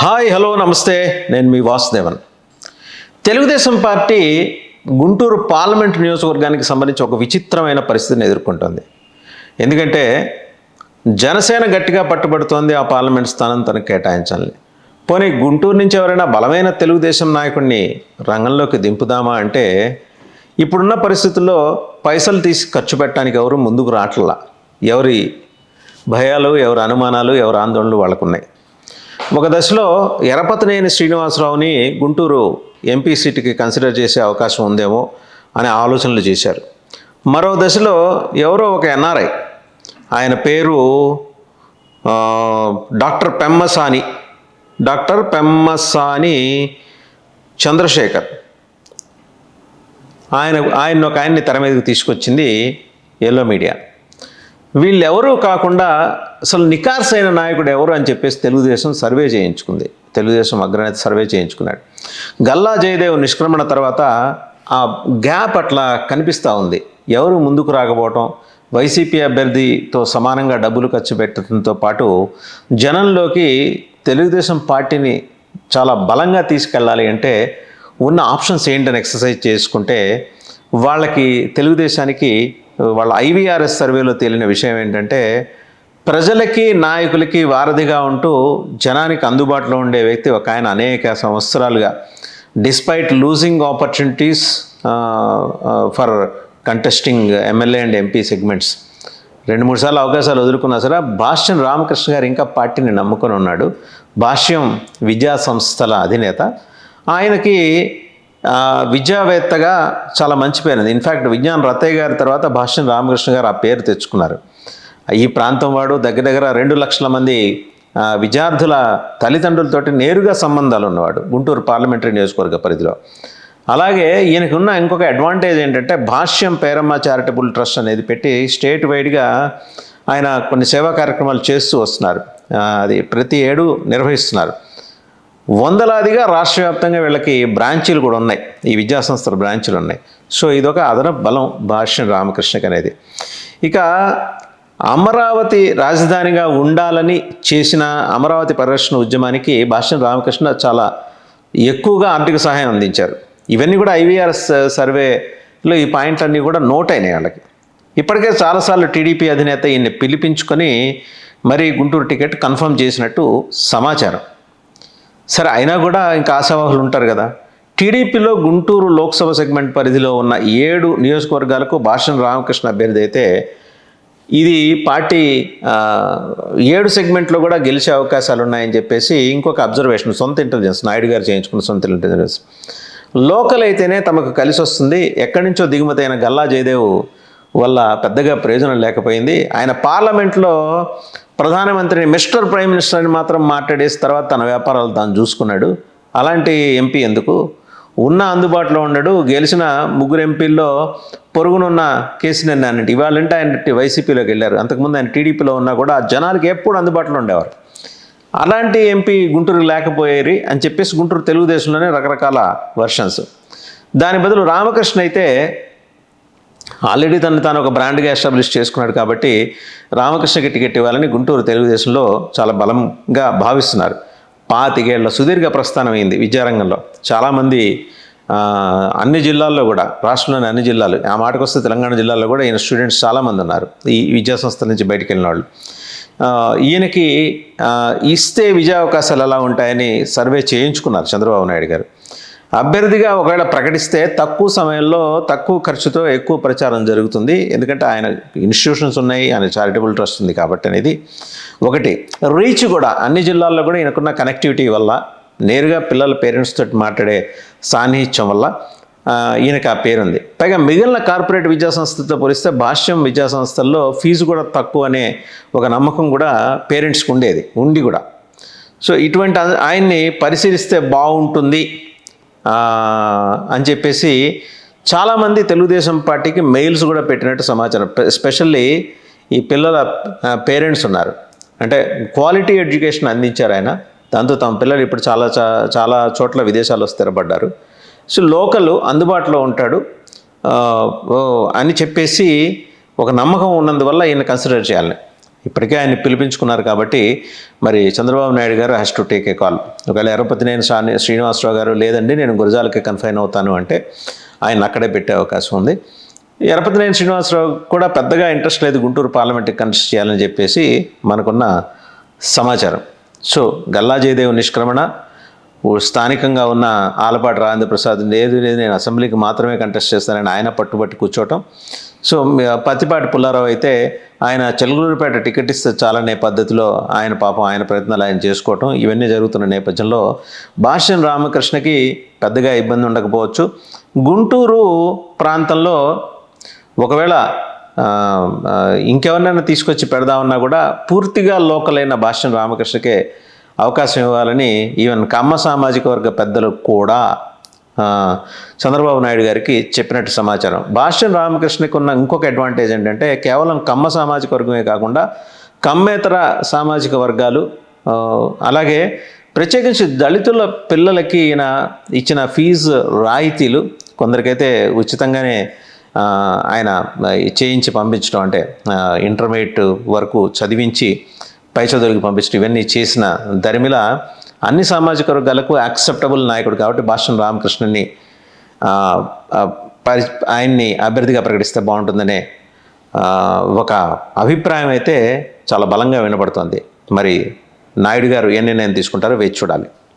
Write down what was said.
Hi hello namaste. నేను మీ Vasudevan. Telugu Desam party Guntur parliament నియోజకవర్గానికి సంబంధించి ఒక విచిత్రమైన పరిస్థితిని ఎదుర్కొంటుంది. ఎందుకంటే జనసేన గట్టిగా పట్టుబడుతోంది ఆ పార్లమెంట్ స్థానం తనకు కేటాయించాలని. పోనీ గుంటూరు నుంచి ఎవరైనా బలమైన తెలుగుదేశం నాయకుడిని రంగంలోకి దింపుదామా అంటే ఇప్పుడున్న పరిస్థితుల్లో పైసలు తీసి ఖర్చు పెట్టడానికి ఎవరు ముందుకు రావట్లా ఎవరి భయాలు ఎవరి అనుమానాలు ఎవరి ఆందోళనలు వాళ్ళకున్నాయి. ఒక దశలో ఎరపతనేని శ్రీనివాసరావుని గుంటూరు ఎంపీ సీటుకి కన్సిడర్ చేసే అవకాశం ఉందేమో అనే ఆలోచనలు చేశారు. మరో దశలో ఎవరో ఒక ఎన్ఆర్ఐ ఆయన పేరు డాక్టర్ పెమ్మసాని డాక్టర్ పెమ్మసాని చంద్రశేఖర్. ఆయన ఆయన ఒక ఆయన్ని తెర మీదకి తీసుకొచ్చింది ఎల్లో మీడియా. వీళ్ళెవరూ కాకుండా అసలు నికార్స్ అయిన నాయకుడు ఎవరు అని చెప్పేసి తెలుగుదేశం సర్వే చేయించుకుంది. తెలుగుదేశం అగ్రనేత సర్వే చేయించుకున్నాడు. గల్లా జయదేవ్ నిష్క్రమణ తర్వాత ఆ గ్యాప్ అట్లా కనిపిస్తూ ఉంది. ఎవరు ముందుకు రాకపోవటం వైసీపీ అభ్యర్థితో సమానంగా డబ్బులు ఖర్చు పెట్టడంతో పాటు జనంలోకి తెలుగుదేశం పార్టీని చాలా బలంగా తీసుకెళ్ళాలి అంటే ఉన్న ఆప్షన్స్ ఏంటని ఎక్సర్సైజ్ చేసుకుంటే వాళ్ళకి తెలుగుదేశానికి వాళ్ళ ఐవీఆర్ఎస్ సర్వేలో తేలిన విషయం ఏంటంటే ప్రజలకి నాయకులకి వారధిగా ఉంటూ జనానికి అందుబాటులో ఉండే వ్యక్తి ఒక ఆయన అనేక సంవత్సరాలుగా. Despite losing opportunities for contesting MLA and MP segments రెండు మూడు సార్లు అవకాశాలు వదులుకున్నా సరే భాష్యం రామకృష్ణ గారు ఇంకా పార్టీని నమ్ముకొని ఉన్నాడు. భాష్యం విద్యా సంస్థల అధినేత. ఆయనకి విద్యావేత్తగా చాలా మంచి పేరు ఉంది. ఇన్ఫ్యాక్ట్ విజ్ఞాన్ రత్తయ్య గారి తర్వాత భాష్యం రామకృష్ణ గారు ఆ పేరు తెచ్చుకున్నారు. ఈ ప్రాంతం వాడు దగ్గర దగ్గర రెండు లక్షల మంది విద్యార్థుల తల్లిదండ్రులతోటి నేరుగా సంబంధాలు ఉన్నవాడు గుంటూరు పార్లమెంటరీ నియోజకవర్గ పరిధిలో. అలాగే ఈయనకున్న ఇంకొక అడ్వాంటేజ్ ఏంటంటే భాష్యం పేరమ్మ చారిటబుల్ ట్రస్ట్ అనేది పెట్టి స్టేట్ వైడ్గా ఆయన కొన్ని సేవా కార్యక్రమాలు చేస్తూ వస్తున్నారు. అది ప్రతి ఏడు నిర్వహిస్తున్నారు. వందలాదిగా రాష్ట్ర వ్యాప్తంగా వీళ్ళకి బ్రాంచీలు కూడా ఉన్నాయి. ఈ విద్యా సంస్థల బ్రాంచీలు ఉన్నాయి. సో ఇదొక అదనపు బలం భాష్యం రామకృష్ణకి అనేది. ఇక అమరావతి రాజధానిగా ఉండాలని చేసిన అమరావతి పరిరక్షణ ఉద్యమానికి భాష్యం రామకృష్ణ చాలా ఎక్కువగా ఆర్థిక సహాయం అందించారు. ఇవన్నీ కూడా ఐవీఆర్ఎస్ సర్వేలో ఈ పాయింట్లన్నీ కూడా నోట్ అయినాయి వాళ్ళకి. ఇప్పటికే చాలాసార్లు టీడీపీ అధినేత ఈయన్ని పిలిపించుకొని మరి గుంటూరు టికెట్ కన్ఫర్మ్ చేసినట్టు సమాచారం. సరే అయినా కూడా ఇంకా ఆశావాహులు ఉంటారు కదా. టీడీపీలో గుంటూరు లోక్సభ సెగ్మెంట్ పరిధిలో ఉన్న ఏడు నియోజకవర్గాలకు భాషణ రామకృష్ణ అభ్యర్థి అయితే ఇది పార్టీ ఏడు సెగ్మెంట్లో కూడా గెలిచే అవకాశాలు ఉన్నాయని చెప్పేసి ఇంకొక అబ్జర్వేషన్ సొంత ఇంటెలిజెన్స్ నాయుడు గారు చేయించుకున్న సొంత ఇంటెలిజెన్స్ లోకల్ అయితేనే తమకు కలిసి వస్తుంది. ఎక్కడి నుంచో దిగుమతి అయిన గల్లా జయదేవ్ వల్ల పెద్దగా ప్రయోజనం లేకపోయింది. ఆయన పార్లమెంట్లో ప్రధానమంత్రిని మిస్టర్ ప్రైమ్ మినిస్టర్ అని మాత్రం మాట్లాడేసి తర్వాత తన వ్యాపారాలు తాను చూసుకున్నాడు. అలాంటి ఎంపీ ఎందుకు? ఉన్న అందుబాటులో ఉండడు. గెలిచిన ముగ్గురు ఎంపీల్లో పొరుగునున్న కేసీఆర్ అన్నట్టు. ఇవాళంటే ఆయన వైసీపీలోకి వెళ్ళారు. అంతకుముందు ఆయన టీడీపీలో ఉన్నా కూడా జనాలకి ఎప్పుడు అందుబాటులో ఉండేవారు. అలాంటి ఎంపీ గుంటూరు లేకపోయేరి అని చెప్పేసి గుంటూరు తెలుగుదేశంలోనే రకరకాల వర్షన్స్ దాని బదులు రామకృష్ణ అయితే ఆల్రెడీ తను తాను ఒక బ్రాండ్గా ఎస్టాబ్లిష్ చేసుకున్నాడు కాబట్టి రామకృష్ణకి టికెట్ ఇవ్వాలని గుంటూరు తెలుగుదేశంలో చాలా బలంగా భావిస్తున్నారు. పాతికేళ్ళ సుదీర్ఘ ప్రస్థానం అయింది విద్యారంగంలో. చాలామంది అన్ని జిల్లాల్లో కూడా రాష్ట్రంలోని అన్ని జిల్లాలు ఆ మాటకు వస్తే తెలంగాణ జిల్లాల్లో కూడా ఈయన స్టూడెంట్స్ చాలామంది ఉన్నారు ఈ విద్యా సంస్థల నుంచి బయటికి వెళ్ళిన వాళ్ళు ఈయనకి ఇస్తే విజయావకాశాలు ఎలా ఉంటాయని సర్వే చేయించుకున్నారు చంద్రబాబు నాయుడు గారు. అభ్యర్థిగా ఒకవేళ ప్రకటిస్తే తక్కువ సమయంలో తక్కువ ఖర్చుతో ఎక్కువ ప్రచారం జరుగుతుంది. ఎందుకంటే ఆయన ఇన్స్టిట్యూషన్స్ ఉన్నాయి ఆయన చారిటబుల్ ట్రస్ట్ ఉంది కాబట్టి అనేది ఒకటి. రీచ్ కూడా అన్ని జిల్లాల్లో కూడా ఈయనకున్న కనెక్టివిటీ వల్ల నేరుగా పిల్లల పేరెంట్స్ తోటి మాట్లాడే సాన్నిహిత్యం వల్ల ఈయనకు ఈయనకి ఆ పేరుంది పైగా మిగిలిన కార్పొరేట్ విద్యా సంస్థలతో పోలిస్తే భాష్యం విద్యా సంస్థల్లో ఫీజు కూడా తక్కువ అనే ఒక నమ్మకం కూడా పేరెంట్స్కి ఉండేది ఉండి కూడా. సో ఇటువంటి ఆయన్ని పరిశీలిస్తే బాగుంటుంది అని చెప్పేసి చాలామంది తెలుగుదేశం పార్టీకి మెయిల్స్ కూడా పెట్టినట్టు సమాచారం. ఎస్పెషల్లీ ఈ పిల్లల పేరెంట్స్ ఉన్నారు. అంటే క్వాలిటీ ఎడ్యుకేషన్ అందించారు ఆయన. దాంతో తమ పిల్లలు ఇప్పుడు చాలా చాలా చోట్ల విదేశాల్లో స్థిరపడ్డారు. సో లోకల్ అందుబాటులో ఉంటాడు. అని చెప్పేసి ఒక నమ్మకం ఉన్నందువల్ల ఈయన కన్సిడర్ చేయాలని. ఇప్పటికే ఆయన పిలిపించుకున్నారు కాబట్టి మరి Chandrababu Naidu garu has to take a call ఒకవేళ ఎర్రపతినేని సాని శ్రీనివాసరావు గారు లేదండి నేను గురజాలకి కన్ఫైన్ అవుతాను అంటే ఆయన అక్కడే పెట్టే అవకాశం ఉంది. ఎరపతినేని శ్రీనివాసరావు కూడా పెద్దగా ఇంట్రెస్ట్ లేదు గుంటూరు పార్లమెంట్కి కంటెస్ట్ చేయాలని చెప్పేసి మనకున్న సమాచారం. సో గల్లా జయదేవ్ నిష్క్రమణ స్థానికంగా ఉన్న ఆలపాటి రాజేంద్ర ప్రసాద్ లేదు లేదు నేను అసెంబ్లీకి మాత్రమే కంటెస్ట్ చేస్తానని ఆయన పట్టుబట్టి కూర్చోవటం. సో పత్తిపాటి పుల్లారావు అయితే ఆయన చెలుగులూరుపేట టికెట్ ఇస్తే చాలనే పద్ధతిలో ఆయన పాపం ఆయన ప్రయత్నాలు ఆయన చేసుకోవటం. ఇవన్నీ జరుగుతున్న నేపథ్యంలో భాష్యం రామకృష్ణకి పెద్దగా ఇబ్బంది ఉండకపోవచ్చు. గుంటూరు ప్రాంతంలో ఒకవేళ ఇంకెవరినైనా తీసుకొచ్చి పెడదామన్నా కూడా పూర్తిగా లోకల్ అయిన భాష్యం రామకృష్ణకే అవకాశం ఇవ్వాలని ఈవెన్ కమ్మ సామాజిక వర్గ పెద్దలు కూడా చంద్రబాబు నాయుడు గారికి చెప్పినట్టు సమాచారం. భాష్యం రామకృష్ణకి ఉన్న ఇంకొక అడ్వాంటేజ్ ఏంటంటే కేవలం కమ్మ సామాజిక వర్గమే కాకుండా కమ్మేతర సామాజిక వర్గాలు అలాగే ప్రత్యేకించి దళితుల పిల్లలకి ఈయన ఇచ్చిన ఫీజు రాయితీలు కొందరికైతే ఉచితంగానే ఆయన చేయించి పంపించడం అంటే ఇంటర్మీడియట్ వరకు చదివించి పై చదువులకు పంపించడం ఇవన్నీ చేసిన దరిమిల అన్ని సామాజిక వర్గాలకు యాక్సెప్టబుల్ నాయకుడు కాబట్టి భాష్యం రామకృష్ణని పరి ఆయన్ని అభ్యర్థిగా ప్రకటిస్తే బాగుంటుందనే ఒక అభిప్రాయం అయితే చాలా బలంగా వినపడుతుంది. మరి నాయుడు గారు ఏ నిర్ణయం తీసుకుంటారో వేచి చూడాలి.